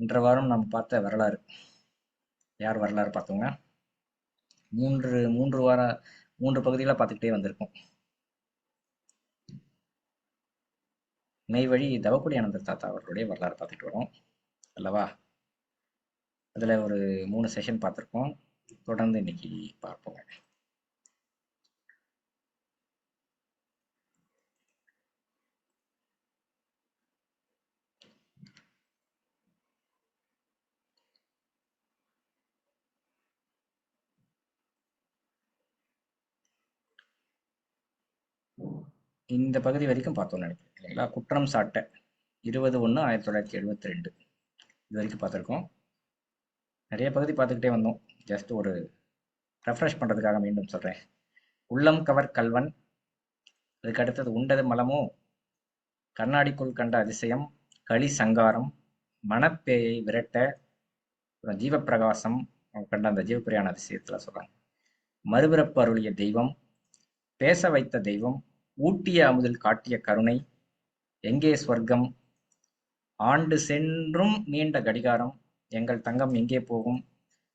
இன்ற வாரம் நாம் பார்த்த வரலாறு. யார் வரலாறு பார்த்தோங்க? மூன்று மூன்று வார மூன்று பகுதிகளாக பார்த்துக்கிட்டே வந்திருக்கோம். மெய்வழி தவக்குடி ஆனந்தர் தாத்தா அவர்களுடைய வரலாறு பார்த்துட்டு வரோம். அல்லவா? அதில் ஒரு மூணு செஷன் பார்த்துருக்கோம். தொடர்ந்து இன்னைக்கு பார்ப்போங்க. இந்த பகுதி வரைக்கும் பார்த்தோம்னு நினைக்கிறேன் இல்லைங்களா? குற்றம் சாட்ட இருபது ஒன்று ஆயிரத்தி தொள்ளாயிரத்தி எழுபத்தி ரெண்டு இது வரைக்கும் பார்த்துருக்கோம். நிறைய பகுதி பார்த்துக்கிட்டே வந்தோம். ஜஸ்ட் ஒரு ரெஃப்ரெஷ் பண்ணுறதுக்காக மீண்டும் சொல்கிறேன் உள்ளம் கவர் கல்வன் அதுக்கு அடுத்தது உண்டது மலமோ கண்ணாடிக்குள் கண்ட அதிசயம் களி சங்காரம் மணப்பேயை விரட்ட அப்புறம் ஜீவப்பிரகாசம் அவங்க கண்ட அந்த ஜீவப்பிரியான அதிசயத்தில் சொல்கிறாங்க மறுபிறப்பு அருளிய தெய்வம் பேச வைத்த தெய்வம் ஊட்டிய அமுதில் காட்டிய கருணை எங்கே ஸ்வர்க்கம்? ஆண்டு சென்றும் நீண்ட கடிகாரம் எங்கள் தங்கம் எங்கே போகும்?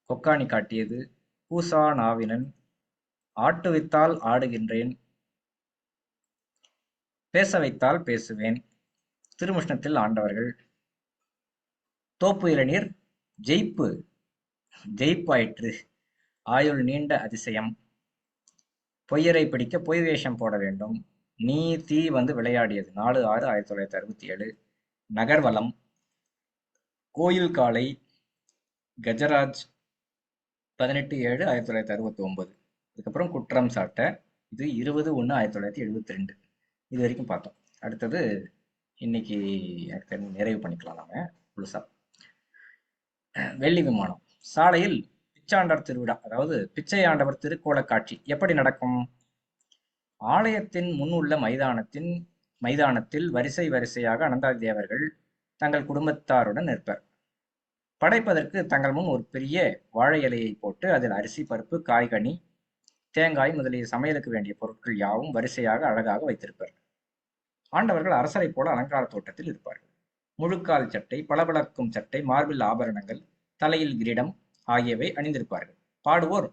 கொக்காணி காட்டியது பூசா நாவினன் ஆட்டுவித்தால் ஆடுகின்றேன் பேச வைத்தால் பேசுவேன் திருமுஷ்ணத்தில் ஆண்டவர்கள். தோப்பு இளநீர் ஜெயிப்பு ஜெயிப்பாயிற்று ஆயுள் நீண்ட அதிசயம். பொய்யரை பிடிக்க பொய் வேஷம் போட வேண்டும். நீ தீ வந்து விளையாடியது. நாலு ஆறு ஆயிரத்தி தொள்ளாயிரத்தி அறுபத்தி ஏழு. நகர்வலம். கோயில் காலை கஜராஜ். பதினெட்டு ஏழு ஆயிரத்தி தொள்ளாயிரத்தி அறுபத்தி ஒன்பது அதுக்கப்புறம் குற்றம் சாட்ட. இது இருபது ஒன்று ஆயிரத்தி தொள்ளாயிரத்தி எழுபத்தி ரெண்டு இது வரைக்கும் பார்த்தோம். அடுத்தது இன்னைக்கு எனக்கு நிறைவு பண்ணிக்கலாம் நாம முழுசா. வெள்ளி விமானம். சாலையில் பிச்சாண்டர் திருவிழா. அதாவது பிச்சை ஆண்டவர் திருக்கோள காட்சி எப்படி நடக்கும்? ஆலயத்தின் முன் உள்ள மைதானத்தின் மைதானத்தில் வரிசை வரிசையாக அனந்தாதி தேவர்கள் தங்கள் குடும்பத்தாருடன் நிற்பர். படைப்பதற்கு தங்கள் முன் ஒரு பெரிய வாழை இலையை போட்டு அதில் அரிசி பருப்பு காய்கனி தேங்காய் முதலிய சமையலுக்கு வேண்டிய பொருட்கள் யாவும் வரிசையாக அழகாக வைத்திருப்பர். ஆண்டவர்கள் அரசரை போல அலங்கார தோட்டத்தில் இருப்பார்கள். முழுக்கால் சட்டை பளபளக்கும் சட்டை மார்பில் ஆபரணங்கள் தலையில் கிரீடம் ஆகியவை அணிந்திருப்பார்கள். பாடுவோர்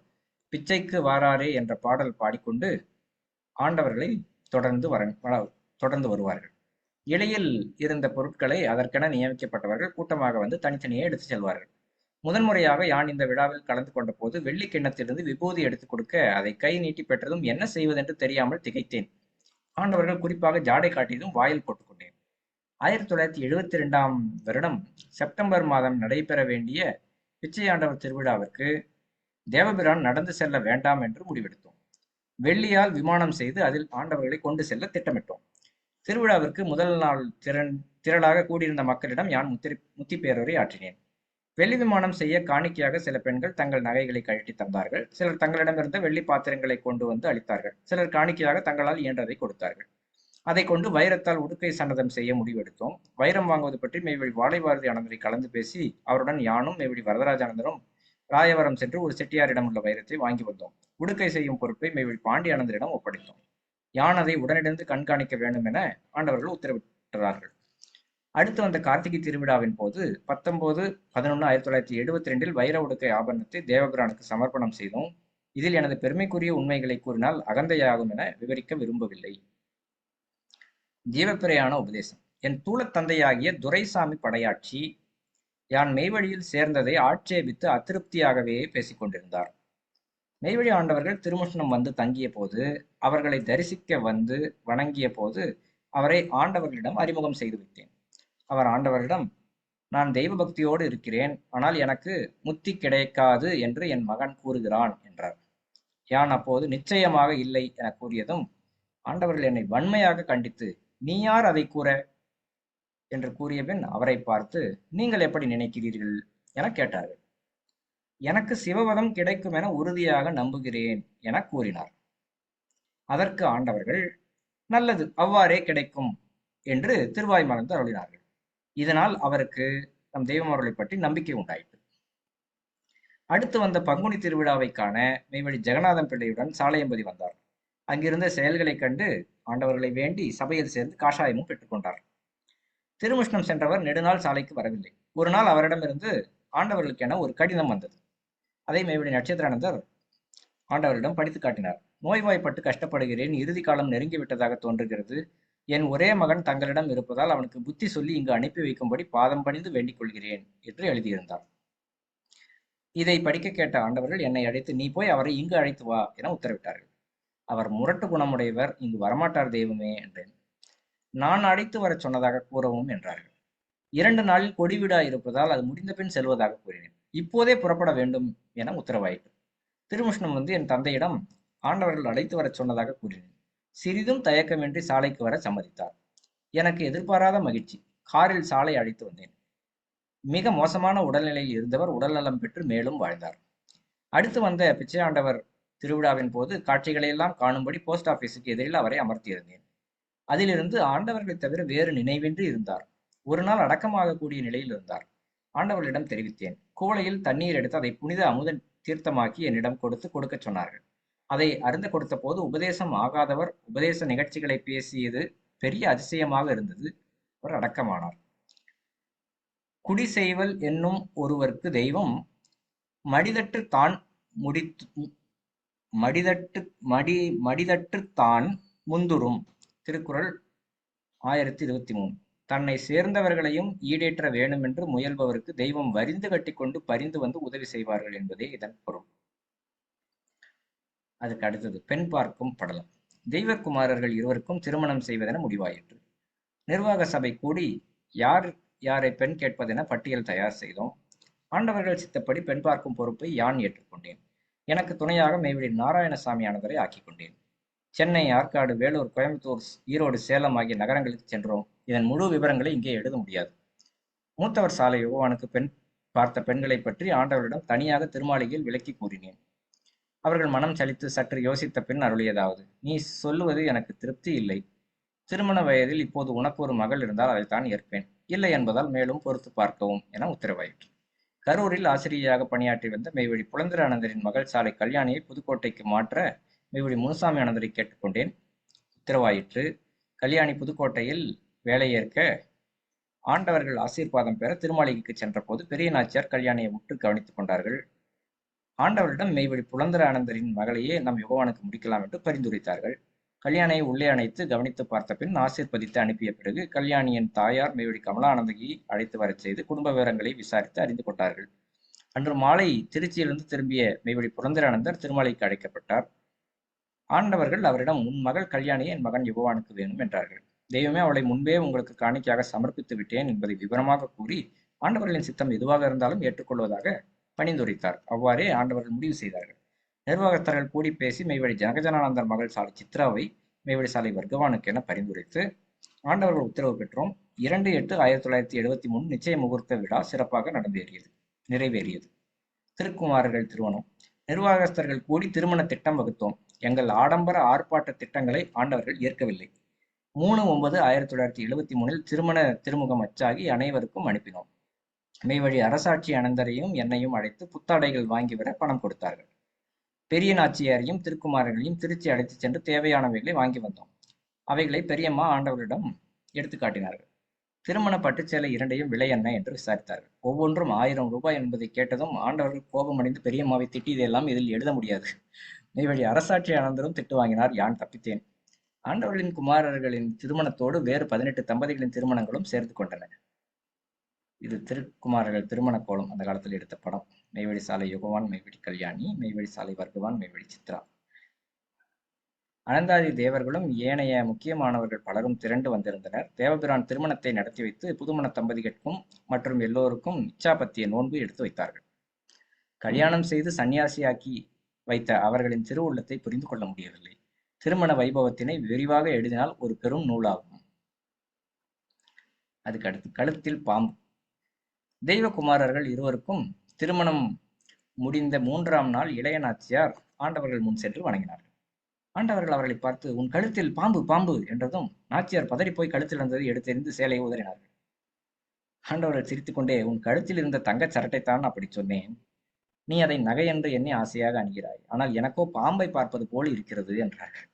பிச்சைக்கு வாராரே என்ற பாடல் பாடிக்கொண்டு ஆண்டவர்களை தொடர்ந்து வர தொடர்ந்து வருவார்கள். இலையில் இருந்த பொருட்களை அதற்கென நியமிக்கப்பட்டவர்கள் கூட்டமாக வந்து தனித்தனியே எடுத்து செல்வார்கள். முதன்முறையாக யான் இந்த விழாவில் கலந்து கொண்ட போது வெள்ளி கிண்ணத்திலிருந்து விபூதி எடுத்துக் கொடுக்க அதை கை நீட்டி பெற்றதும் என்ன செய்வதென்று தெரியாமல் திகைத்தேன். ஆண்டவர்கள் குறிப்பாக ஜாடை காட்டியதும் வாயில் போட்டுக்கொண்டேன் ஆயிரத்தி தொள்ளாயிரத்தி எழுபத்தி ரெண்டாம் வருடம் செப்டம்பர் மாதம் நடைபெற வேண்டிய பிச்சையாண்டவர் திருவிழாவிற்கு தேவபிரான் நடந்து செல்ல வேண்டாம் என்று முடிவெடுத்தோம். வெள்ளியால் விமானம் செய்து அதில் ஆண்டவர்களை கொண்டு செல்ல திட்டமிட்டோம். திருவிழாவிற்கு முதல் நாள் திறன் திரளாக கூடியிருந்த மக்களிடம் யான் முத்திரி முத்தி பேரவரை ஆற்றினேன். வெள்ளி விமானம் செய்ய காணிக்கையாக சில பெண்கள் தங்கள் நகைகளை கழட்டி தந்தார்கள். சிலர் தங்களிடமிருந்த வெள்ளி பாத்திரங்களை கொண்டு வந்து அளித்தார்கள். சிலர் காணிக்கையாக தங்களால் இயன்றதை கொடுத்தார்கள். அதை கொண்டு வைரத்தால் உடுக்கை சன்னதம் செய்ய முடிவெடுத்தோம். வைரம் வாங்குவது பற்றி மேவழி வாழைபாரதி ஆனந்தரை கலந்து பேசி அவருடன் யானும் மேவழி வரதராஜானந்தரும் ராயவரம் சென்று ஒரு செட்டியாரிடம் உள்ள வைரத்தை வாங்கி வந்தோம். உடுக்கை செய்யும் பொறுப்பை மேவில் பாண்டியானந்தரிடம் ஒப்படைத்தோம். யான் அதை உடனிருந்து கண்காணிக்க வேண்டும் என ஆண்டவர்கள் உத்தரவிட்டார்கள். அடுத்து வந்த கார்த்திகை திருவிழாவின் போது பத்தொன்பது பதினொன்று ஆயிரத்தி தொள்ளாயிரத்தி எழுபத்தி ரெண்டில் வைர உடுக்கை ஆபரணத்தை தேவபிரானுக்கு சமர்ப்பணம் செய்தோம். இதில் எனது பெருமைக்குரிய உண்மைகளை கூறினால் அகந்தையாகும் என விவரிக்க விரும்பவில்லை. ஜீவப்பிரையான உபதேசம். என் தூளத் தந்தையாகிய துரைசாமி படையாட்சி யான் மெய்வழியில் சேர்ந்ததை ஆட்சேபித்து அதிருப்தியாகவே பேசிக்கொண்டிருந்தார். மெய்வழி ஆண்டவர்கள் திருமுஷ்ணம் வந்து தங்கிய போது அவர்களை தரிசிக்க வந்து வணங்கிய போது அவரை ஆண்டவர்களிடம் அறிமுகம் செய்து வைத்தேன் அவர் ஆண்டவரிடம் நான் தெய்வ பக்தியோடு இருக்கிறேன் ஆனால் எனக்கு முத்தி கிடைக்காது என்று என் மகன் கூறுகிறான் என்றார். யான் அப்போது நிச்சயமாக இல்லை என கூறியதும் ஆண்டவர்கள் என்னை வன்மையாக கண்டித்து நீ யார் அதை கூற? என்று கூறிய பின் அவரை பார்த்து நீங்கள் எப்படி நினைக்கிறீர்கள்? என கேட்டார்கள். எனக்கு சிவவதம் கிடைக்கும் என உறுதியாக நம்புகிறேன் என கூறினார். அதற்கு ஆண்டவர்கள் நல்லது அவ்வாறே கிடைக்கும் என்று திருவாய் மலர்ந்து அருளினார்கள். இதனால் அவருக்கு நம் தெய்வமர்களை பற்றி நம்பிக்கை உண்டாயிற்று. அடுத்து வந்த பங்குனி திருவிழாவை காண மெய்வழி ஜெகநாதன் பிள்ளையுடன் சாலையம்பதி வந்தார். அங்கிருந்த செயல்களைக் கண்டு ஆண்டவர்களை வேண்டி சபையில் சேர்ந்து காஷாயமும் பெற்றுக்கொண்டார் திருமுஷ்ணம் சென்றவர் நெடுநாள் சாலைக்கு வரவில்லை. ஒரு நாள் அவரிடமிருந்து ஆண்டவர்களுக்கென ஒரு கடிதம் வந்தது. அதை மேவிடி நட்சத்திரானந்தர் ஆண்டவரிடம் படித்து காட்டினார். நோய்வாய்ப்பட்டு கஷ்டப்படுகிறேன் இறுதி காலம் நெருங்கிவிட்டதாக தோன்றுகிறது. என் ஒரே மகன் தங்களிடம் இருப்பதால் அவனுக்கு புத்தி சொல்லி இங்கு அனுப்பி வைக்கும்படி பாதம் பணிந்து வேண்டிக் கொள்கிறேன் என்று எழுதியிருந்தார். இதை படிக்க கேட்ட ஆண்டவர்கள் என்னை அழைத்து நீ போய் அவரை இங்கு அழைத்து வா என உத்தரவிட்டார்கள். அவர் முரட்டு குணமுடையவர் இங்கு வரமாட்டார் தெய்வமே என்றேன். நான் அழைத்து வரச் சொன்னதாக கூறவும் என்றார்கள். இரண்டு நாளில் கொடிவிடா இருப்பதால் அது முடிந்த பின் செல்வதாக கூறினேன். இப்போதே புறப்பட வேண்டும் என உத்தரவாயிற்று. திருமுஷ்ணம் வந்து என் தந்தையிடம் ஆண்டவர்கள் அழைத்து வரச் சொன்னதாக கூறினேன். சிறிதும் தயக்கமின்றி சாலைக்கு வர சம்மதித்தார். எனக்கு எதிர்பாராத மகிழ்ச்சி. காரில் சாலை அழைத்து வந்தேன். மிக மோசமான உடல்நிலையில் இருந்தவர் உடல்நலம் பெற்று மேலும் வாழ்ந்தார். அடுத்து வந்த பிச்சையாண்டவர் திருவிழாவின் போது காட்சிகளையெல்லாம் காணும்படி போஸ்ட் ஆபீஸுக்கு எதிரில் அவரை அமர்த்தியிருந்தேன். அதிலிருந்து ஆண்டவர்களை தவிர வேறு நினைவின்றி இருந்தார். ஒரு நாள் அடக்கமாகக்கூடிய நிலையில் இருந்தார். ஆண்டவர்களிடம் தெரிவித்தேன். கோலையில் தண்ணீர் எடுத்து அதை புனித அமுத தீர்த்தமாக்கி என்னிடம் கொடுத்து கொடுக்கச் சொன்னார்கள். அதை அருந்த கொடுத்த போது உபதேசம் ஆகாதவர் உபதேச நிகழ்ச்சிகளை பேசியது பெரிய அதிசயமாக இருந்தது. அவர் அடக்கமானார். குடி செய்வல் என்னும் ஒருவருக்கு தெய்வம் மடிதற்று தான் முடித்து மடிதட்டு மடி மடிதற்று தான் முந்துரும் திருக்குறள் ஆயிரத்தி இருபத்தி மூணு. தன்னை சேர்ந்தவர்களையும் ஈடேற்ற வேண்டுமென்று முயல்பவருக்கு தெய்வம் வரிந்து கட்டிக்கொண்டு பரிந்து வந்து உதவி செய்வார்கள் என்பதே இதன் பொருள். அதுக்கு அடுத்தது பெண் பார்க்கும் படலம். தெய்வக்குமாரர்கள் இருவருக்கும் திருமணம் செய்வதென முடிவாயிற்று. நிர்வாக சபை கூடி யார் யாரை பெண் கேட்பதென பட்டியல் தயார் செய்தோம். ஆண்டவர்கள் சித்தப்படி பெண் பார்க்கும் பொறுப்பை யான் ஏற்றுக்கொண்டேன்? எனக்கு துணையாக மேவிடி நாராயணசாமி ஆனவரை ஆக்கிக் கொண்டேன். சென்னை ஆற்காடு வேலூர் கோயம்புத்தூர் ஈரோடு சேலம் ஆகிய நகரங்களுக்கு சென்றோம். இதன் முழு விவரங்களை இங்கே எழுத முடியாது. மூத்தவர் சாலை யோவானுக்கு பெண் பார்த்த பெண்களை பற்றி ஆண்டவரிடம் தனியாக திருமாளிகையில் விளக்கி கூறினேன். அவர்கள் மனம் சலித்து சற்று யோசித்த பின் அருளியதாவது நீ சொல்லுவது எனக்கு திருப்தி இல்லை. திருமண வயதில் இப்போது உனக்கு ஒரு மகள் இருந்தால் அதைத்தான் ஏற்பேன். இல்லை என்பதால் மேலும் பொறுத்து பார்க்கவும் என உத்தரவாயிற்று. கரூரில் ஆசிரியராக பணியாற்றி வந்த மெய்வழி புலந்திரானந்தரின் மகள் சாலை கல்யாணியை புதுக்கோட்டைக்கு மாற்ற மெய்வழி முனுசாமி அனந்தரை கேட்டுக்கொண்டேன். உத்தரவாயிற்று. கல்யாணி புதுக்கோட்டையில் வேலையேற்க ஆண்டவர்கள் ஆசீர்வாதம் பெற திருமாளிகைக்கு சென்றபோது பெரிய நாச்சியார் கல்யாணியை உற்று கவனித்துக் கொண்டார்கள். ஆண்டவரிடம் மெய்வழி புலந்தர ஆனந்தரின் மகளையே நம் யுகவானுக்கு முடிக்கலாம் என்று பரிந்துரைத்தார்கள். கல்யாணியை உள்ளே அணைத்து கவனித்து பார்த்த பின் ஆசீர்வதித்து அனுப்பிய பிறகு கல்யாணியின் தாயார் மேவடி கமலானந்தகியை அழைத்து வரச் செய்து குடும்ப விவரங்களை விசாரித்து அறிந்து கொண்டார்கள். அன்று மாலை திருச்சியிலிருந்து திரும்பிய மேவடி புரந்தரானந்தர் திருமலைக்கு அழைக்கப்பட்டார். ஆண்டவர்கள் அவரிடம் உன் மகள் கல்யாணியை என் மகன் யுகவானுக்கு வேணும் என்றார்கள். தெய்வமே அவளை முன்பே உங்களுக்கு காணிக்கையாக சமர்ப்பித்து விட்டேன் என்பதை விவரமாக கூறி ஆண்டவர்களின் சித்தம் எதுவாக இருந்தாலும் ஏற்றுக்கொள்வதாக பணிந்துரைத்தார். அவ்வாறே ஆண்டவர்கள் முடிவு செய்தார்கள். நிர்வாகத்தர்கள் கூடி பேசி மெய்வழி ஜனகஜனானந்தர் மகள் சாலை சித்ராவை மெய்வழி சாலை வர்க்கவானுக்கு என பரிந்துரைத்து ஆண்டவர்கள் உத்தரவு பெற்றோம். இரண்டு எட்டு ஆயிரத்தி தொள்ளாயிரத்தி எழுபத்தி மூணு நிச்சய முகூர்த்த விழா சிறப்பாக நடந்தேறியது நிறைவேறியது. திருக்குமாரர்கள் திருமணம். நிர்வாகஸ்தர்கள் கூடி திருமண திட்டம் வகுத்தோம். எங்கள் ஆடம்பர ஆர்ப்பாட்ட திட்டங்களை ஆண்டவர்கள் ஏற்கவில்லை. மூணு ஒன்பது ஆயிரத்தி தொள்ளாயிரத்தி எழுபத்தி மூணில் திருமண திருமுகம் அச்சாகி அனைவருக்கும் அனுப்பினோம். மெய்வழி அரசாட்சி அனந்தரையும் என்னையும் அழைத்து புத்தாடைகள் வாங்கி வர பணம் கொடுத்தார்கள். பெரிய நாச்சியாரையும் திருக்குமாரர்களையும் திருச்சி அழைத்து சென்று தேவையானவைகளை வாங்கி வந்தோம். அவைகளை பெரியம்மா ஆண்டவரிடம் எடுத்து காட்டினார்கள். திருமண பட்டுச்சேலை இரண்டையும் விலை என்ன என்று விசாரித்தார்கள். ஒவ்வொன்றும் ஆயிரம் ரூபாய் என்பதை கேட்டதும் ஆண்டவர்கள் கோபமடைந்து பெரியம்மாவை திட்டியதெல்லாம் இதில் எழுத முடியாது. மெய்வழி அரசாட்சி அனந்தரும் திட்டு வாங்கினார் யான் தப்பித்தேன். ஆண்டவர்களின் குமாரர்களின் திருமணத்தோடு வேறு பதினெட்டு தம்பதிகளின் திருமணங்களும் சேர்த்து கொண்டன. இது திருக்குமாரர்கள் திருமண கோலம் அந்த காலத்தில் எடுத்த படம். மெய்வழி சாலை யுகவான் மெய்வழி கல்யாணி மெய்வழி சாலை வர்க்கவான் மெய்வழி சித்ரா. அனந்தாதி தேவர்களும் ஏனைய முக்கியமானவர்கள் பலரும் திரண்டு வந்திருந்தனர். தேவபிரான் திருமணத்தை நடத்தி வைத்து புதுமண தம்பதிகளுக்கும் மற்றும் எல்லோருக்கும் இச்சாபத்திய நோன்பு எடுத்து வைத்தார்கள். கல்யாணம் செய்து சன்னியாசியாக்கி வைத்த அவர்களின் திருவுள்ளத்தை புரிந்து கொள்ள முடியவில்லை. திருமண வைபவத்தினை விரிவாக எழுதினால் ஒரு பெரும் நூலாகும். அதுக்கு அடுத்து கழுத்தில் பாம்பு. தெய்வகுமாரர்கள் இருவருக்கும் திருமணம் முடிந்த மூன்றாம் நாள் இளைய நாச்சியார் ஆண்டவர்கள் முன் சென்று வணங்கினார்கள். ஆண்டவர்கள் அவர்களை பார்த்து உன் கழுத்தில் பாம்பு பாம்பு என்றதும் நாச்சியார் பதறிப்போய் கழுத்தில் இருந்ததை எடுத்தெறிந்து சேலையை உதறினார்கள். ஆண்டவர்கள் சிரித்துக்கொண்டே உன் கழுத்தில் இருந்த தங்கச் சரட்டைத்தான் அப்படி சொன்னேன். நீ அதை நகை என்று எண்ணி ஆசையாக அணுகிறாய். ஆனால் எனக்கோ பாம்பை பார்ப்பது போல் இருக்கிறது என்றார்கள்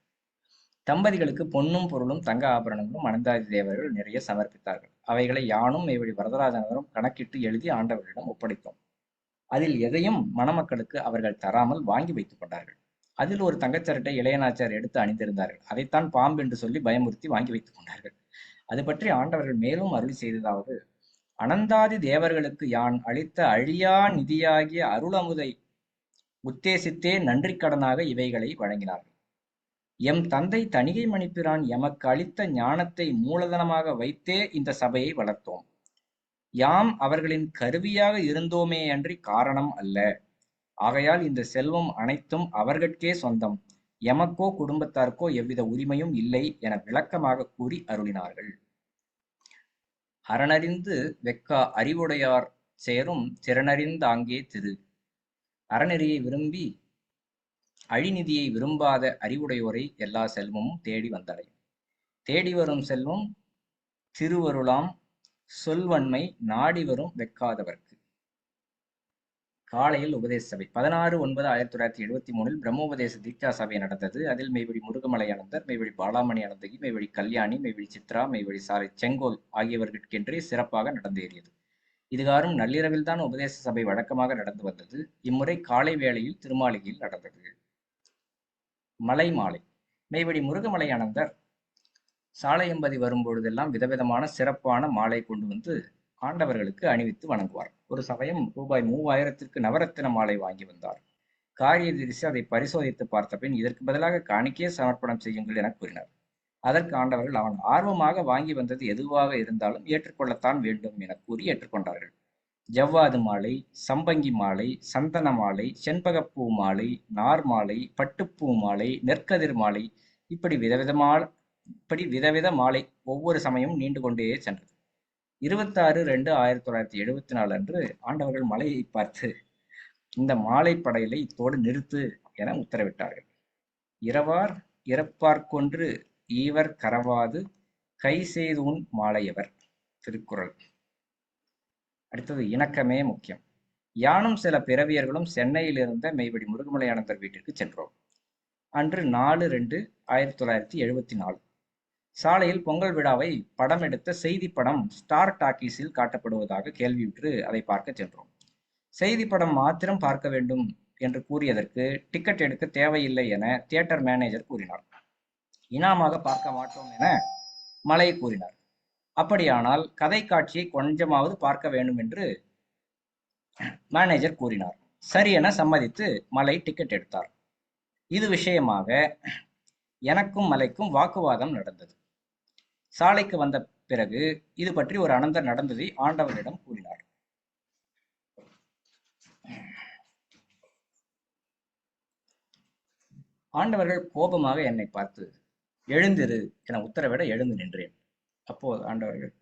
தம்பதிகளுக்கு பொன்னும் பொருளும் தங்க ஆபரணங்களும் அனந்தாதி தேவர்கள் நிறைய சமர்ப்பித்தார்கள். அவைகளை யானும் மெய்வழி வரதராஜனரும் கணக்கிட்டு எழுதி ஆண்டவர்களிடம் ஒப்படைத்தோம். அதில் எதையும் மணமக்களுக்கு அவர்கள் தராமல் வாங்கி வைத்துக் கொண்டார்கள். அதில் ஒரு தங்கச்சரட்டை இளையனாச்சார் எடுத்து அணிந்திருந்தார்கள். அதைத்தான் பாம்பு என்று சொல்லி பயமுறுத்தி வாங்கி வைத்துக் கொண்டார்கள். அது பற்றி ஆண்டவர்கள் மேலும் அருள் செய்ததாவது அனந்தாதி தேவர்களுக்கு யான் அளித்த அழியா நிதியாகிய அருளமுதை உத்தேசித்தே நன்றி கடனாக இவைகளை வழங்கினார்கள். எம் தந்தை தணிகை மணிப்பிரான் எமக்கு அளித்த ஞானத்தை மூலதனமாக வைத்தே இந்த சபையை வளர்த்தோம். யாம் அவர்களின் கருவியாக இருந்தோமே அன்றி காரணம் அல்ல. ஆகையால் இந்த செல்வம் அனைத்தும் அவர்கட்கே சொந்தம். எமக்கோ குடும்பத்தாருக்கோ எவ்வித உரிமையும் இல்லை என விளக்கமாக கூறி அருளினார்கள். அறனறிந்து வெக்கா அறிவுடையார் சேரும் திறனறிந்தாங்கே திரு. அறநெறியை விரும்பி அழிநிதியை விரும்பாத அறிவுடையோரை எல்லா செல்வமும் தேடி வந்தடையும் தேடி வரும் செல்வம் திருவருளாம் சொல்வன்மை நாடி வரும் வெக்காதவர்க்கு காலையில் உபதேச சபை. பதினாறு ஒன்பது ஆயிரத்தி தொள்ளாயிரத்தி எழுபத்தி மூணில் பிரம்மோபதேச தீட்சா சபை நடந்தது. அதில் மெய்வழி முருகமலை அனந்தர் மெய்வழி பாலாமணி அனந்தகி மெய்வழி கல்யாணி மெய்வழி சித்ரா மெய்வழி சாலை செங்கோல் ஆகியவர்களுக்கென்றே சிறப்பாக நடந்தேறியது. இதுகாரும் நள்ளிரவில் தான் உபதேச சபை வழக்கமாக நடந்து வந்தது. இம்முறை காலை வேளையில் திருமாளிகையில் நடந்தது. மலை மாலை. மெய்வழி முருகமலை அனந்தர் சாலையம்பதி வரும்பொழுதெல்லாம் விதவிதமான சிறப்பான மாலை கொண்டு வந்து ஆண்டவர்களுக்கு அணிவித்து வணங்குவார். ஒரு சமயம் ரூபாய் மூவாயிரத்திற்கு நவரத்தின மாலை வாங்கி வந்தார். காரிய தரிசி அதை பரிசோதித்து பார்த்த பின் இதற்கு பதிலாக காணிக்கையே சமர்ப்பணம் செய்யுங்கள் என கூறினார். அதற்கு ஆண்டவர்கள் அவன் ஆர்வமாக வாங்கி வந்தது எதுவாக இருந்தாலும் ஏற்றுக்கொள்ளத்தான் வேண்டும் என கூறி ஏற்றுக்கொண்டார்கள். ஜவ்வாது மாலை சம்பங்கி மாலை சந்தன மாலை செண்பகப்பூ மாலை நார் மாலை பட்டுப்பூ மாலை நெற்கதிர் மாலை இப்படி விதவிதமான இப்படி விதவித மாலை ஒவ்வொரு சமயம் நீண்டு கொண்டே சென்றது. இருபத்தாறு ரெண்டு ஆயிரத்தி தொள்ளாயிரத்தி எழுபத்தி நாலு அன்று ஆண்டவர்கள் மலையை பார்த்து இந்த மாலை படையலை இத்தோடு நிறுத்து என உத்தரவிட்டார்கள். இரவார் இறப்பார்க்கொன்று ஈவர் கரவாது கை செய்தூன் மாலையவர் திருக்குறள். அடுத்தது இணக்கமே முக்கியம். யானும் சில பிறவியர்களும் சென்னையில் இருந்த மெய்வடி முருகமலையானந்தர் வீட்டிற்கு சென்றோம். அன்று நாலு ரெண்டு ஆயிரத்தி தொள்ளாயிரத்தி எழுபத்தி நாலு. சாலையில் பொங்கல் விழாவை படம் எடுத்த செய்தி படம் ஸ்டார் டாக்கீஸில் காட்டப்படுவதாக கேள்வியுற்று அதை பார்க்க சென்றோம். செய்தி படம் மாத்திரம் பார்க்க வேண்டும் என்று கூறியதற்கு டிக்கெட் எடுக்க தேவையில்லை என தியேட்டர் மேனேஜர் கூறினார். இனாமாக பார்க்க மாட்டோம் என மலை கூறினார். அப்படியானால் கதை காட்சியை கொஞ்சமாவது பார்க்க வேண்டும் என்று மேனேஜர் கூறினார். சரி என சம்மதித்து மலை டிக்கெட் எடுத்தார். இது விஷயமாக எனக்கும் மலைக்கும் வாக்குவாதம் நடந்தது. சாலைக்கு வந்த பிறகு இது பற்றி ஒரு அனந்தர் நடந்ததை ஆண்டவரிடம் கூறினார். ஆண்டவர்கள் கோபமாக என்னை பார்த்து எழுந்திரு என உத்தரவிட எழுந்து நின்றேன். அப்போது ஆண்டவர்கள்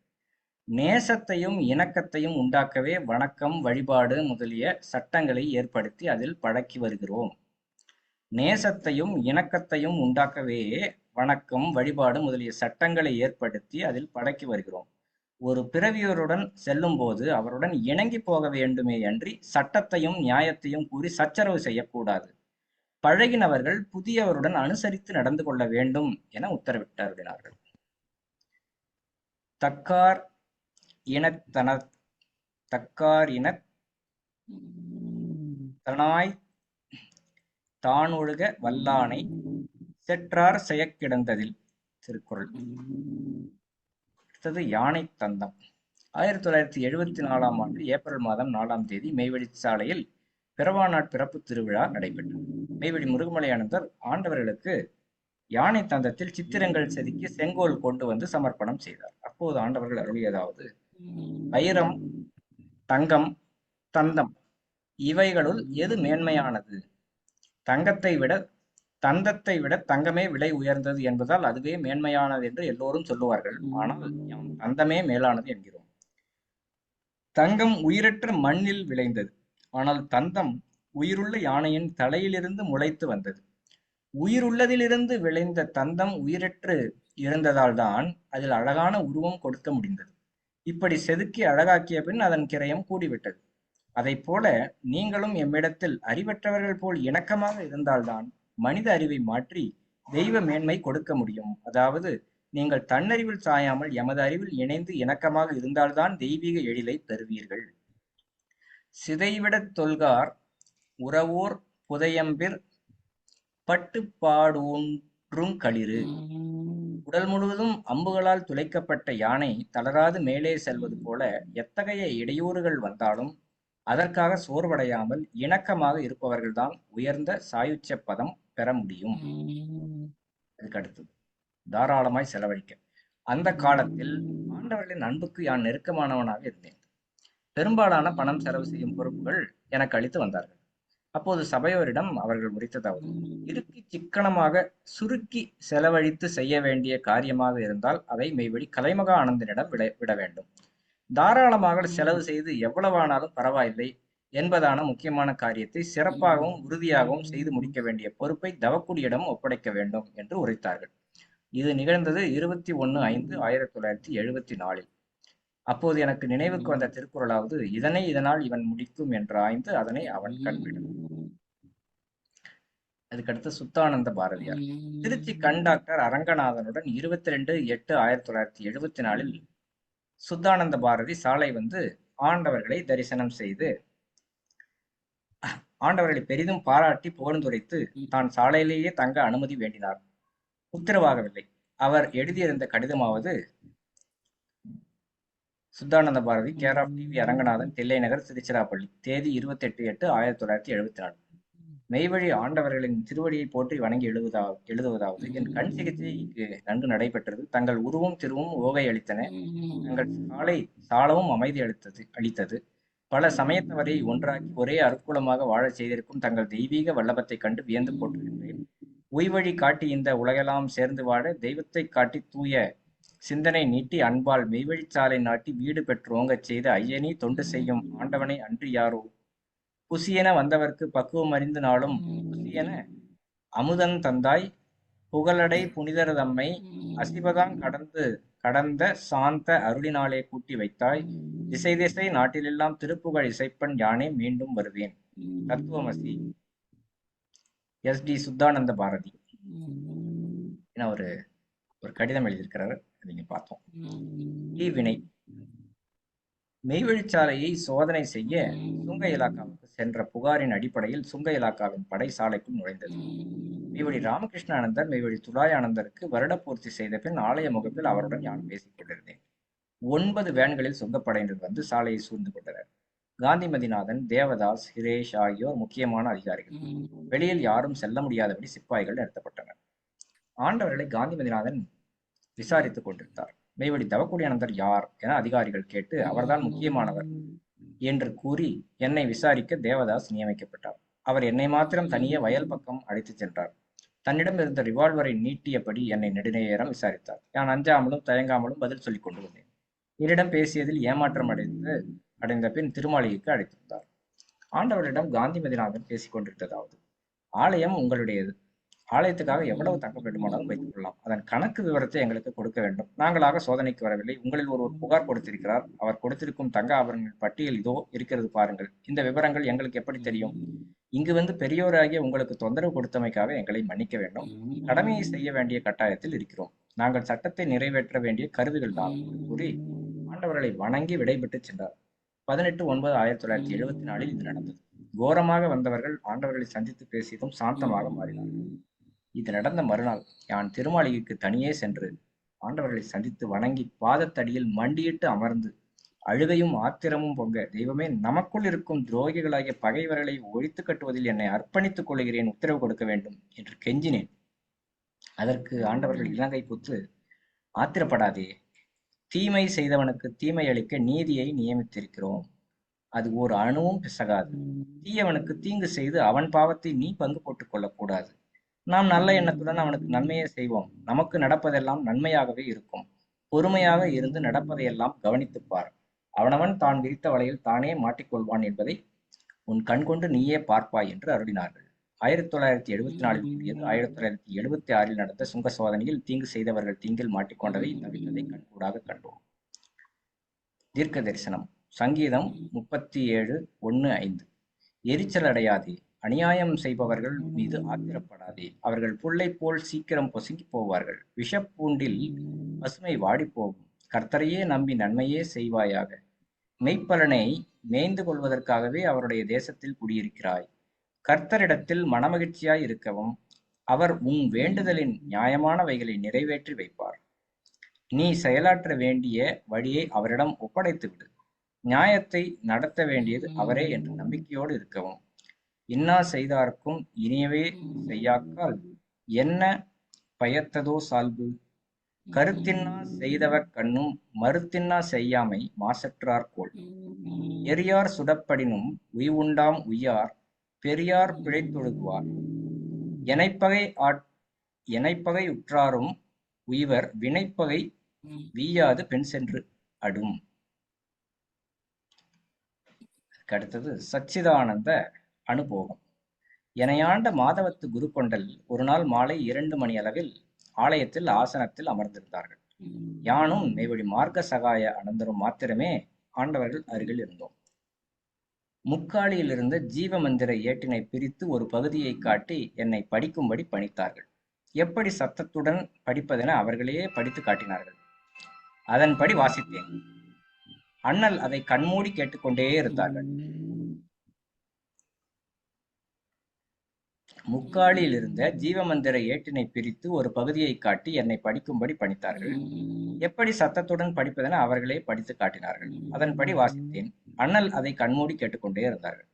நேசத்தையும் இணக்கத்தையும் உண்டாக்கவே வணக்கம் வழிபாடு முதலிய சட்டங்களை ஏற்படுத்தி அதில் பழக்கி வருகிறோம். நேசத்தையும் இணக்கத்தையும் உண்டாக்கவே வணக்கம் வழிபாடு முதலிய சட்டங்களை ஏற்படுத்தி அதில் பழக்கி வருகிறோம். ஒரு பிறவியோருடன் செல்லும் போது அவருடன் இணங்கி போக வேண்டுமே அன்றி சட்டத்தையும் நியாயத்தையும் கூறி சச்சரவு செய்யக்கூடாது. பழகினவர்கள் புதியவருடன் அனுசரித்து நடந்து கொள்ள வேண்டும் என உத்தரவிட்டார்கள் தக்கார் இனத்தன தக்கார் இன தனாய் தானொழுக வல்லானை செற்றார் செயக்கிடந்ததில். திருக்குறள். அடுத்தது யானை தந்தம். ஆயிரத்தி தொள்ளாயிரத்தி எழுபத்தி நாலாம் ஆண்டு ஏப்ரல் மாதம் நாலாம் தேதி மெய்வழி சாலையில் பிறவாநாட் பிறப்பு திருவிழா நடைபெற்றது. மெய்வழி முருகமலையானந்தர் ஆண்டவர்களுக்கு யானை தந்தத்தில் சித்திரங்கள் செதுக்கி செங்கோல் கொண்டு வந்து சமர்ப்பணம் செய்தார். அப்போது ஆண்டவர்கள் அருளியதாவது வைரம் தங்கம் தந்தம் இவைகளுள் எது மேன்மையானது? தங்கத்தை விட தந்தத்தை விட தங்கமே விலை உயர்ந்தது என்பதால் அதுவே மேன்மையானது என்று எல்லோரும் சொல்லுவார்கள். ஆனால் தந்தமே மேலானது என்கிறோம். தங்கம் உயிரற்ற மண்ணில் விளைந்தது. ஆனால் தந்தம் உயிருள்ள யானையின் தலையிலிருந்து முளைத்து வந்தது. உயிருள்ளதிலிருந்து விளைந்த தந்தம் உயிரற்று இருந்ததால் தான் அதில் அழகான உருவம் கொடுக்க முடிந்தது. இப்படி செதுக்கி அழகாக்கிய பின் அதன் கிரயம் கூடிவிட்டது. அதை போல நீங்களும் எம்மிடத்தில் அறிவற்றவர்கள் போல் இணக்கமாக இருந்தால்தான் மனித அறிவை மாற்றி தெய்வ மேன்மை கொடுக்க முடியும். அதாவது நீங்கள் தன்னறிவில் சாயாமல் எமது அறிவில் இணைந்து இணக்கமாக இருந்தால்தான் தெய்வீக எழிலை பெறுவீர்கள். சிதைவிடத் தொல்கார் உறவோர் புதையம்பிர் பட்டுப்பாடூன்றும் களிறு. உடல் முழுவதும் அம்புகளால் துளைக்கப்பட்ட யானை தளராது மேலே செல்வது போல எத்தகைய இடையூறுகள் வந்தாலும் அதற்காக சோர்வடையாமல் இணக்கமாக இருப்பவர்கள்தான் உயர்ந்த சாயுச்ச பதம் பெற முடியும். அதுக்கு அடுத்தது தாராளமாய் செலவழிக்க. அந்த காலத்தில் ஆண்டவர்களின் அன்புக்கு யான் நெருக்கமானவனாக இருந்தேன். பெரும்பாலான பணம் செலவு செய்யும் பொறுப்புகள் எனக்கு அளித்து வந்தார்கள். அப்போது சபையோரிடம் அவர்கள் உரைத்ததாவது இறுக்கி சிக்கனமாக சுருக்கி செலவழித்து செய்ய வேண்டிய காரியமாக இருந்தால் அதை மெய்வழி கலைமகா ஆனந்தனிடம் விட விட வேண்டும். தாராளமாக செலவு செய்து எவ்வளவானாலும் பரவாயில்லை என்பதான முக்கியமான காரியத்தை சிறப்பாகவும் உறுதியாகவும் செய்து முடிக்க வேண்டிய பொறுப்பை தவக்குடியிடம் ஒப்படைக்க வேண்டும் என்று உரைத்தார்கள். இது நிகழ்ந்தது இருபத்தி ஒன்று ஐந்து ஆயிரத்தி தொள்ளாயிரத்தி எழுபத்தி நாலில். அப்போது எனக்கு நினைவுக்கு வந்த திருக்குறளாவது இதனை இதனால் இவன் முடிக்கும் என்று ஆய்ந்து அதனை அவன் கண்விடும் அதுக்கடுத்து சுத்தானந்த பாரதியார். திருச்சி கண் டாக்டர் அரங்கநாதனுடன் இருபத்தி ரெண்டு எட்டு ஆயிரத்தி தொள்ளாயிரத்தி எழுபத்தி நாலில் சுத்தானந்த பாரதி சாலை வந்து ஆண்டவர்களை தரிசனம் செய்து ஆண்டவர்களை பெரிதும் பாராட்டி புகழ்ந்துரைத்து தான் சாலையிலேயே தங்க அனுமதி வேண்டினார். உத்தரவாகவில்லை. அவர் எழுதியிருந்த கடிதமாவது Shuddhananda Bharati care of TV Aranganathan Thillainagar Tiruchirappalli தேதி இருபத்தி எட்டு எட்டு ஆயிரத்தி தொள்ளாயிரத்தி எழுபத்தி நாலு மெய்வழி ஆண்டவர்களின் திருவடியை போற்றி வணங்கி எழுதுவதா எழுதுவதாவது என் கண் சிகிச்சைக்கு நன்கு நடைபெற்றது. தங்கள் உருவும் திருவும் ஓகை அளித்தன. தங்கள் சாலை சாலவும் அமைதி அளித்தது அளித்தது. பல சமயத்தவரை ஒன்றாக்கி ஒரே அற்குலமாக வாழச் செய்திருக்கும் தங்கள் தெய்வீக வல்லபத்தை கண்டு வியந்து போற்றுகின்றேன். உய்வழி காட்டி இந்த உலகெல்லாம் சேர்ந்து வாழ தெய்வத்தை காட்டி தூய சிந்தனை நீட்டி அன்பால் மெய்வழிச்சாலை நாட்டி வீடு பெற்று ஓங்கச் செய்த ஐயனி தொண்டு செய்யும் ஆண்டவனை அன்று யாரோ? புசியென வந்தவர்க்கு பக்குவம் அறிந்து நாளும் புசியென அமுதன் தந்தாய் புகழடை புனிதர் தம்மை அசிபதான் கடந்து கடந்த சாந்த அருளினாலே கூட்டி வைத்தாய். திசை திசை நாட்டிலெல்லாம் திருப்புகழ் இசைப்பன் யானே மீண்டும் வருவேன். தத்துவமசி. S D Shuddhananda Bharati. என ஒரு ஒரு கடிதம் எழுதியிருக்கிறாரு. நீங்க பார்த்தோம். தீவினை. மெய்வழிச்சாலையை சோதனை செய்ய சுங்க இலாக்காவுக்கு சென்ற புகாரின் அடிப்படையில் சுங்க இலாக்காவின் படை சாலைக்குள் நுழைந்தது. மெய்வழி ராமகிருஷ்ணானந்தர் மெய்வழி துலாயானந்தருக்கு வருட பூர்த்தி செய்த பின் ஆலய முகப்பில் அவருடன் யான் பேசிக் கொண்டிருந்தேன். ஒன்பது வேன்களில் சுங்கப்படையினர் வந்து சாலையை சூழ்ந்து கொண்டனர். காந்திமதிநாதன் தேவதாஸ் ஹிரேஷ் ஆகியோர் முக்கியமான அதிகாரிகள். வெளியில் யாரும் செல்ல முடியாதபடி சிப்பாய்கள் நிறுத்தப்பட்டனர். ஆண்டவர்களை காந்திமதிநாதன் விசாரித்துக் கொண்டிருந்தார். மேவடி தவக்குடியானந்தர் யார் என அதிகாரிகள் கேட்டு அவர்தான் முக்கியமானவர் என்று கூறி என்னை விசாரிக்க தேவதாஸ் நியமிக்கப்பட்டார். அவர் என்னை மாத்திரம் தனியே வயல் பக்கம் அழைத்துச் சென்றார். தன்னிடம் இருந்த ரிவால்வரை நீட்டியபடி என்னை நெடுநேரம் விசாரித்தார். நான் அஞ்சாமலும் தயங்காமலும் பதில் சொல்லிக் கொண்டு வந்தேன். என்னிடம் பேசியதில் ஏமாற்றம் அடைந்து அடைந்த பின் திருமாளிகைக்கு அழைத்திருந்தார். ஆண்டவரிடம் காந்தி மதிநாதன் பேசிக் கொண்டிருந்ததாவது ஆலயம் உங்களுடையது. ஆலயத்துக்காக எவ்வளவு தங்கம் வேண்டுமானாலும் வைத்துக் கொள்ளலாம். அதன் கணக்கு விவரத்தை எங்களுக்கு கொடுக்க வேண்டும். நாங்களாக சோதனைக்கு வரவில்லை. உங்களில் ஒருவர் புகார் கொடுத்திருக்கிறார். அவர் கொடுத்திருக்கும் தங்க ஆபரணங்கள் பட்டியல் இதோ இருக்கிறது பாருங்கள். இந்த விவரங்கள் எங்களுக்கு எப்படி தெரியும்? இங்கு வந்து பெரியோராகிய உங்களுக்கு தொந்தரவு கொடுத்தமைக்காக எங்களை மன்னிக்க வேண்டும். கடமையை செய்ய வேண்டிய கட்டாயத்தில் இருக்கிறோம். நாங்கள் சட்டத்தை நிறைவேற்ற வேண்டிய கருவிகள் தான் கூறி ஆண்டவர்களை வணங்கி விடைபெற்று சென்றார். பதினெட்டு ஒன்பது ஆயிரத்தி தொள்ளாயிரத்தி எழுபத்தி நாலில் இது நடந்தது. கோரமாக வந்தவர்கள் ஆண்டவர்களை சந்தித்து பேசியதும் சாந்தமாக மாறினார்கள். இது நடந்த மறுநாள் யான் திருமாளிகைக்கு தனியே சென்று ஆண்டவர்களை சந்தித்து வணங்கி பாதத்தடியில் மண்டியிட்டு அமர்ந்து அழுகையும் ஆத்திரமும் பொங்க தெய்வமே நமக்குள் இருக்கும் துரோகிகளாகிய பகைவர்களை ஒழித்து கட்டுவதில் என்னை அர்ப்பணித்துக் கொள்கிறேன் உத்தரவு கொடுக்க வேண்டும் என்று கெஞ்சினேன். அதற்கு ஆண்டவர்கள் இலங்கை புத்து ஆத்திரப்படாதே தீமை செய்தவனுக்கு தீமை அளிக்க நீதியை நியமித்திருக்கிறோம். அது ஒரு அணுவும் பிசகாது. தீயவனுக்கு தீங்கு செய்து அவன் பாவத்தை நீ பங்கு போட்டுக் கொள்ளக்கூடாது. நாம் நல்ல எண்ணத்துடன் அவனுக்கு நன்மையை செய்வோம். நமக்கு நடப்பதெல்லாம் நன்மையாகவே இருக்கும். பொறுமையாக இருந்து நடப்பதையெல்லாம் கவனித்துப் பார் அவனவன் தான் விரித்த வலையில் தானே மாட்டிக்கொள்வான் என்பதை உன் கண் கொண்டு நீயே பார்ப்பாய் என்று அருளினார்கள். ஆயிரத்தி தொள்ளாயிரத்தி எழுபத்தி நாலில் கூடியது ஆயிரத்தி தொள்ளாயிரத்தி எழுபத்தி ஆறில் நடந்த சுங்க சோதனையில் தீங்கு செய்தவர்கள் தீங்கில் மாட்டிக்கொண்டதை தவிர்த்ததை கண்கூடாக கண்டோம். தீர்க்க தரிசனம் சங்கீதம் முப்பத்தி ஏழு ஒன்று ஐந்து. எரிச்சல் அடையாதே அநியாயம் செய்பவர்கள் மீது ஆத்திரப்படாதே. அவர்கள் புல்லை போல் சீக்கிரம் பொசுங்கி போவார்கள். விஷப்பூண்டில் பசுமை வாடிப்போகும் கர்த்தரையே நம்பி நன்மையே செய்வாயாக. மெய்ப்பலனை மேய்ந்து கொள்வதற்காகவே அவருடைய தேசத்தில் குடியிருக்கிறாய். கர்த்தரிடத்தில் மனமகிழ்ச்சியாய் இருக்கவும் அவர் உன் வேண்டுதலின் நியாயமானவைகளை நிறைவேற்றி வைப்பார். நீ செயலாற்ற வேண்டிய வழியை அவரிடம் ஒப்படைத்து விடு நியாயத்தை நடத்த வேண்டியது அவரே என்ற நம்பிக்கையோடு இருக்கவும். இன்னா செய்தார்க்கும் இனியவே செய்யாக்கால். என்ன பயத்ததோ சால்பு? கருத்தின்னா செய்தவர் கண்ணும் மறுத்தின்னா செய்யாமை மாசற்றார் கோள். எரியார் சுடப்படினும் உய்வுண்டாம் உய்யார் பெரியார் பிழைத்தொழுகுவார். எனைப்பகை ஆட் எனைப்பகை உற்றாரும் உய்வர் வினைப்பகை வீயாது பெண் சென்று அடும். அடுத்தது சச்சிதானந்த அனுபோகம் எனையாண்ட மாதவத்து குரு கொண்டல் ஒரு நாள் மாலை இரண்டு மணி அளவில் ஆலயத்தில் ஆசனத்தில் அமர்ந்திருந்தார்கள். யானும் மெய்வழி மார்க்க சகாய அனந்தரும் மாத்திரமே ஆண்டவர்கள் அருகில் இருந்தோம். முக்காலியில் இருந்த ஜீவ மந்திர ஏட்டினை பிரித்து ஒரு பகுதியை காட்டி என்னை படிக்கும்படி பணித்தார்கள். எப்படி சத்தத்துடன் படிப்பதென அவர்களே படித்து காட்டினார்கள். அதன்படி வாசித்தேன். அண்ணல் அதை கண்மூடி கேட்டுக்கொண்டே இருந்தார்கள். முக்காலில் இருந்த ஜீவமந்திர ஏட்டினை பிரித்து ஒரு பகுதியை காட்டி என்னை படிக்கும்படி பணித்தார்கள். எப்படி சத்தத்துடன் படிப்பதென அவர்களே படித்து காட்டினார்கள். அதன்படி வாசித்தேன். அண்ணல் அதை கண்மூடி கேட்டுக்கொண்டே இருந்தார்கள்.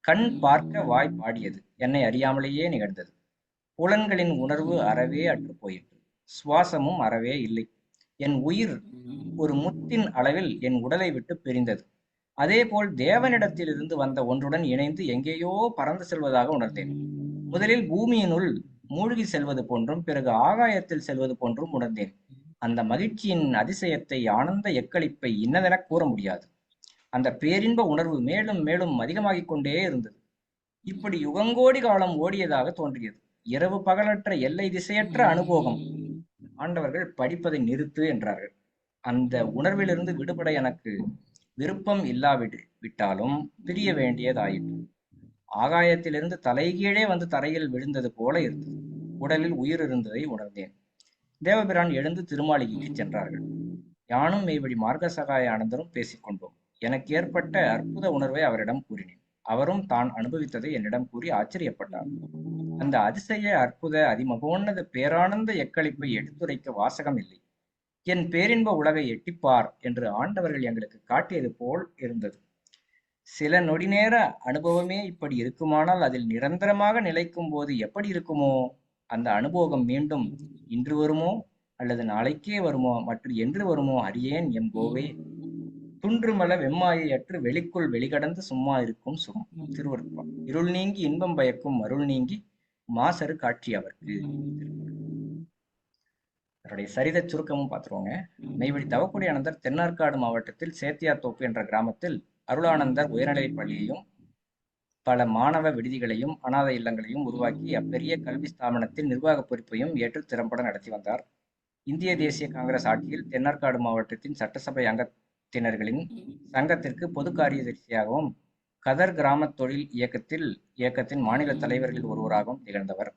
கண் பார்க்க வாய் பாடியது. என்னை அறியாமலேயே நிகழ்ந்தது. புலன்களின் உணர்வு அறவே அற்று போயிற்று. சுவாசமும் அறவே இல்லை. என் உயிர் ஒரு முத்தின் அளவில் என் உடலை விட்டு பிரிந்தது. அதேபோல் தேவனிடத்திலிருந்து வந்த ஒன்றுடன் இணைந்து எங்கேயோ பறந்து செல்வதாக உணர்ந்தேன். முதலில் பூமியினுள் மூழ்கி செல்வது போன்றும் பிறகு ஆகாயத்தில் செல்வது போன்றும் உணர்ந்தேன். அந்த மகிழ்ச்சியின் அதிசயத்தை ஆனந்த எக்களிப்பை இன்னதென கூற முடியாது. அந்த பேரின்ப உணர்வு மேலும் மேலும் அதிகமாகிக் கொண்டே இருந்தது. இப்படி யுகங்கோடி காலம் ஓடியதாக தோன்றியது. இரவு பகலற்ற எல்லை திசையற்ற அனுபவம் ஆண்டவர்கள் படிப்பதை நிறுத்து என்றார்கள். அந்த உணர்விலிருந்து விடுபட எனக்கு விருப்பம் இல்லாவிட்டு விட்டாலும் பிரிய வேண்டியதாயிற்று. ஆகாயத்திலிருந்து தலைகீழே வந்து தரையில் விழுந்தது போல இருந்தது. உடலில் உயிர் இருந்ததை உணர்ந்தேன். தேவபிரான் எழுந்து திருமாளிகைக்கு சென்றார்கள். யானும் மெய்வழி மார்க்க சகாய ஆனந்தரும் பேசிக்கொண்டோம் எனக்கு ஏற்பட்ட அற்புத உணர்வை அவரிடம் கூறினேன். அவரும் தான் அனுபவித்ததை என்னிடம் கூறி ஆச்சரியப்பட்டார். அந்த அதிசய அற்புத அதிமகோன்னத பேரானந்த எக்களிப்பை எடுத்துரைக்க வாசகம் இல்லை. என் பேரின்ப உலகை எட்டிப்பார் என்று ஆண்டவர்கள் எங்களுக்கு காட்டியது போல் இருந்தது. சில நொடி நேர அனுபவமே இப்படி இருக்குமானால் அதில் நிரந்தரமாக நிலைக்கும் போது எப்படி இருக்குமோ அந்த அனுபவம் மீண்டும் இன்று வருமோ அல்லது நாளைக்கே வருமோ மற்றும் என்று வருமோ அறியேன் எம் கோவே. துன்றுமல வெம்மாயை அற்று வெளிக்குள் வெளிகடந்து சும்மா இருக்கும் சுகம். திருவருப்பம் இருள் நீங்கி இன்பம் பயக்கும் அருள் நீங்கி மாசரு காட்சி அவருக்கு. அவருடைய சரித சுருக்கமும் பார்த்துருவாங்க. நெய்வழி தவக்குடி அனந்தர் தென்னார்காடு மாவட்டத்தில் சேத்தியாத்தோப்பு என்ற கிராமத்தில் அருளானந்தர் உயர்நிலைப் பள்ளியையும் பல மாணவ விடுதிகளையும் அனாதை இல்லங்களையும் உருவாக்கி அப்பெரிய கல்வி ஸ்தாபனத்தில் நிர்வாக பொறுப்பையும் ஏற்று திறம்பட நடத்தி வந்தார். இந்திய தேசிய காங்கிரஸ் ஆட்சியில் தென்னார்காடு மாவட்டத்தின் சட்டசபை அங்கத்தினர்களின் சங்கத்திற்கு பொது காரியதர்சியாகவும் கதர் கிராம தொழில் இயக்கத்தில் இயக்கத்தின் மாநில தலைவர்களில் ஒருவராகவும் திகழ்ந்தவர்.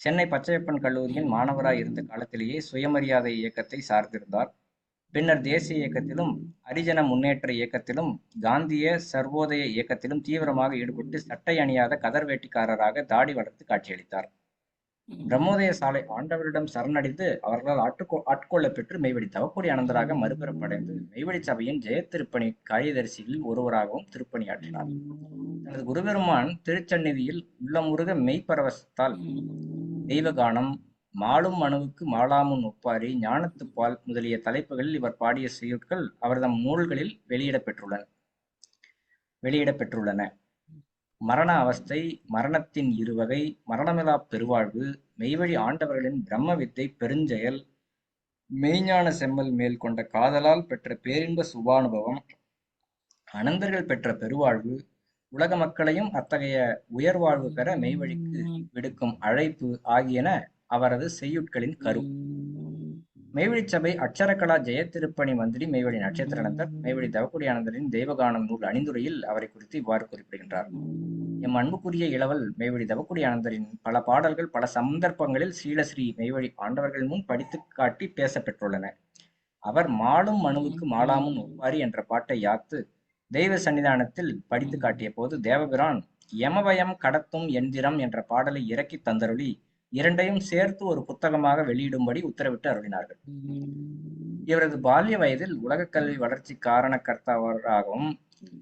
சென்னை பச்சையப்பன் கல்லூரியின் மாணவராய் இருந்த காலத்திலேயே சுயமரியாதை இயக்கத்தை சார்ந்திருந்தார். பின்னர் தேசிய இயக்கத்திலும் ஹரிஜன முன்னேற்ற இயக்கத்திலும் காந்திய சர்வோதய இயக்கத்திலும் தீவிரமாக ஈடுபட்டு சட்டை அணியாத கதர் வேட்டிக்காரராக தாடி வளர்த்து காட்சியளித்தார். பிரம்மோதய சாலை ஆண்டவரிடம் சரணடைந்து அவர்களால் ஆட்டுக்கோ ஆட்கொள்ள பெற்று மெய்வழி தவக்குடி அனந்தராக மறுபிறப்படைந்து மெய்வெடி சபையின் ஜெய திருப்பணி காரியதரிசிகளில் ஒருவராகவும் திருப்பணியாற்றினார். தனது குருபெருமான் திருச்சந்நிதியில் உள்ளமுருக மெய்ப்பரவசத்தால் தெய்வகானம் மாளும் மனுவுக்கு மாளாமுன் ஒப்பாரி ஞானத்துப்பால் முதலிய தலைப்புகளில் இவர் பாடிய செய்யுட்கள் அவர்தம் நூல்களில் வெளியிடப்பெற்றுள்ளன. வெளியிடப்பெற்றுள்ளன. மரண அவஸ்தை மரணத்தின் இருவகை மரணமிலா பெருவாழ்வு மெய்வழி ஆண்டவர்களின் பிரம்ம வித்தை பெருஞ்செயல் மெய்ஞான செம்மல் மேல் கொண்ட காதலால் பெற்ற பேரின்ப சுபானுபவம் அனந்தர்கள் பெற்ற பெருவாழ்வு உலக மக்களையும் அத்தகைய உயர்வாழ்வு பெற மெய்வழிக்கு விடுக்கும் அழைப்பு ஆகியன அவரது செய்யுட்களின் கரு. மெய்வழி சபை அட்சரகலா ஜெயத்திருப்பணி மந்திரி மெய்வழி நட்சத்திரநந்தர் மெய்வழி தவக்குடி ஆனந்தரின் தெய்வகானம் நூல் அணிந்துரையில் அவரை குறித்து இவ்வாறு குறிப்பிடுகின்றார். எம் அன்புக்குரிய இளவல் மெய்வழி தவக்குடி ஆனந்தரின் பல பாடல்கள் பல சந்தர்ப்பங்களில் சீலஸ்ரீ மெய்வழி பாண்டவர்கள் முன் படித்து காட்டி பேசப்பெற்றுள்ளன. அவர் மாளும் மனுவுக்கு மாளாமும் ஒப்பாரி என்ற பாட்டை யாத்து தெய்வ சன்னிதானத்தில் படித்து காட்டிய போது தேவபிரான் யமபயம் கடத்தும் எந்திரம் என்ற பாடலை இறக்கி தந்தருளி இரண்டையும் சேர்த்து ஒரு புத்தகமாக வெளியிடும்படி உத்தரவிட்டு அருளினார்கள். இவரது பால்ய வயதில் உலக கல்வி வளர்ச்சி காரணக்கர்த்தாவராகவும்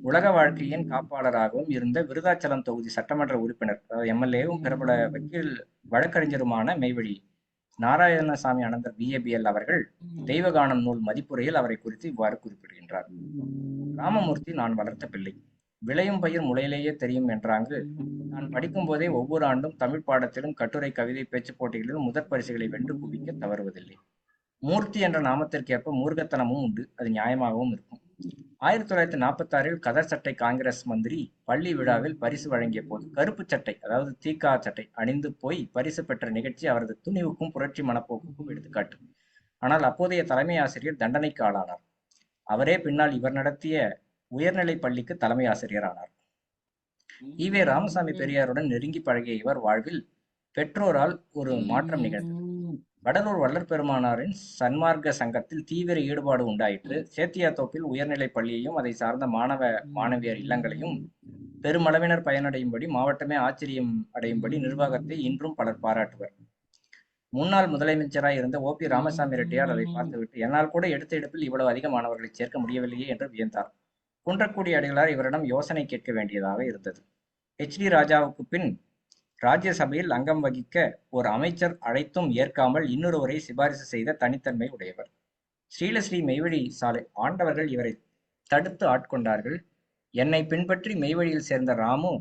உலக வாழ்க்கையின் காப்பாளராகவும் இருந்த விருதாச்சலம் தொகுதி சட்டமன்ற உறுப்பினர் எம்எல்ஏவும் பிரபல வக்கீல் வழக்கறிஞருமான மெய்வழி நாராயணசாமி அனந்தர் பிஏபிஎல் அவர்கள் தெய்வகானம் நூல் மதிப்புரையில் அவரை குறித்து இவ்வாறு குறிப்பிடுகின்றார். ராமமூர்த்தி நான் வளர்த்த பிள்ளை. விளையும் பயிர் முளையிலேயே தெரியும் என்றாங்கு. நான் படிக்கும் போதே ஒவ்வொரு ஆண்டும் தமிழ் பாடத்திலும் கட்டுரை கவிதை பேச்சு போட்டிகளிலும் முதற் பரிசுகளை வென்று குவிக்க தவறுவதில்லை. மூர்த்தி என்ற நாமத்திற்கேற்ப மூர்கத்தனமும் உண்டு. அது நியாயமாகவும் இருக்கும். ஆயிரத்தி தொள்ளாயிரத்தி நாற்பத்தி ஆறில் கதர் சட்டை காங்கிரஸ் மந்திரி பள்ளி விழாவில் பரிசு வழங்கிய போது கருப்பு சட்டை அதாவது தீக்கா சட்டை அணிந்து போய் பரிசு பெற்ற நிகழ்ச்சி அவரது துணிவுக்கும் புரட்சி மனப்போக்குக்கும் எடுத்துக்காட்டு. ஆனால் அப்போதைய தலைமை ஆசிரியர் தண்டனைக்கு ஆளானார். அவரே பின்னால் இவர் நடத்திய உயர்நிலை பள்ளிக்கு தலைமை ஆசிரியர் ஆனார். ஈவே ராமசாமி பெரியாருடன் நெருங்கி பழகிய இவர் வாழ்வில் பெற்றோரால் ஒரு மாற்றம் நிகழ்ந்தது. வடலூர் வள்ளற்பெருமானாரின் சன்மார்க்க சங்கத்தில் தீவிர ஈடுபாடு உண்டாயிற்று. சேத்தியாத்தோப்பில் உயர்நிலைப் பள்ளியையும் அதை சார்ந்த மாணவ மாணவியர் இல்லங்களையும் பெருமளவினர் பயனடையும்படி மாவட்டமே ஆச்சரியம் அடையும்படி நிர்வாகத்தை இன்றும் பலர் பாராட்டுவர். முன்னாள் முதலமைச்சராய் இருந்த ஓ. பி. ராமசாமி ரெட்டியார் அதை பார்த்துவிட்டு என்னால் கூட எடுத்த எடுப்பில் இவ்வளவு அதிக மாணவர்களை சேர்க்க முடியவில்லையே என்று வியந்தார். குன்றக்குடி அடிகளார் இவரிடம் யோசனை கேட்க வேண்டியதாக இருந்தது. ஹெச் டி ராஜாவுக்கு பின் ராஜ்யசபையில் அங்கம் வகிக்க ஒரு அமைச்சர் அழைத்தும் ஏற்காமல் இன்னொருவரை சிபாரிசு செய்த தனித்தன்மை உடையவர். ஸ்ரீலஸ்ரீ மெய்வழி சாலை ஆண்டவர்கள் இவரை தடுத்து ஆட்கொண்டார்கள். என்னை பின்பற்றி மெய்வழியில் சேர்ந்த ராமு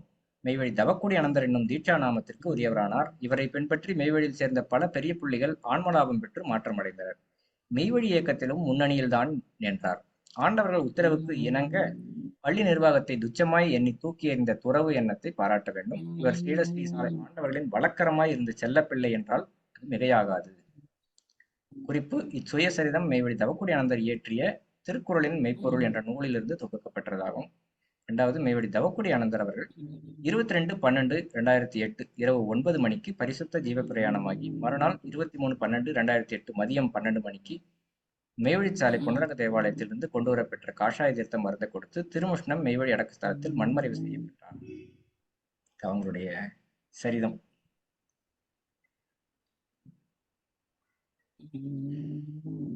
மெய்வழி தவக்குடி அனந்தர் என்னும் தீட்சா நாமத்திற்கு உரியவரானார். இவரை பின்பற்றி மெய்வழியில் சேர்ந்த பல பெரிய புள்ளிகள் ஆன்மலாபம் பெற்று மாற்றமடைந்தனர். மெய்வழி இயக்கத்திலும் முன்னணியில்தான் நின்றார். ஆண்டவர்கள் உத்தரவுக்கு இணங்க பள்ளி நிர்வாகத்தை துச்சமாய் எண்ணி தூக்கி எறிந்த துறவு எண்ணத்தை பாராட்ட வேண்டும். இவர் ஸ்ரீலஸ்ரீ சாலை ஆண்டவர்களின் வழக்கரமாய் இருந்த செல்லப்பிள்ளை என்றால் அது மிகையாகாது. குறிப்பு இச்சுயசரிதம் மெய்வழி தவக்குடி அனந்தர் இயற்றிய திருக்குறளின் மெய்ப்பொருள் என்ற நூலிலிருந்து தொகுக்கப்பட்டதாகும் இரண்டாவது மெய்வழி தவக்குடி அனந்தர் அவர்கள் இருபத்தி ரெண்டு பன்னெண்டு ரெண்டாயிரத்தி எட்டு இரவு ஒன்பது மணிக்கு பரிசுத்த ஜீவ பிரயாணமாகி மறுநாள் இருபத்தி மூணு பன்னெண்டு ரெண்டாயிரத்தி எட்டு மதியம் பன்னெண்டு மணிக்கு மெய்வழிச்சாலை புனரக தேவாலயத்திலிருந்து கொண்டு வரப்பெற்ற காஷாய தீர்த்தம் மருந்தை கொடுத்து திருமுஷ்ணம் மெய்வழி அடக்க ஸ்தலத்தில் மண்மறைவு செய்யப்பட்டார். அவங்களுடைய சரிதம். Mm-hmm.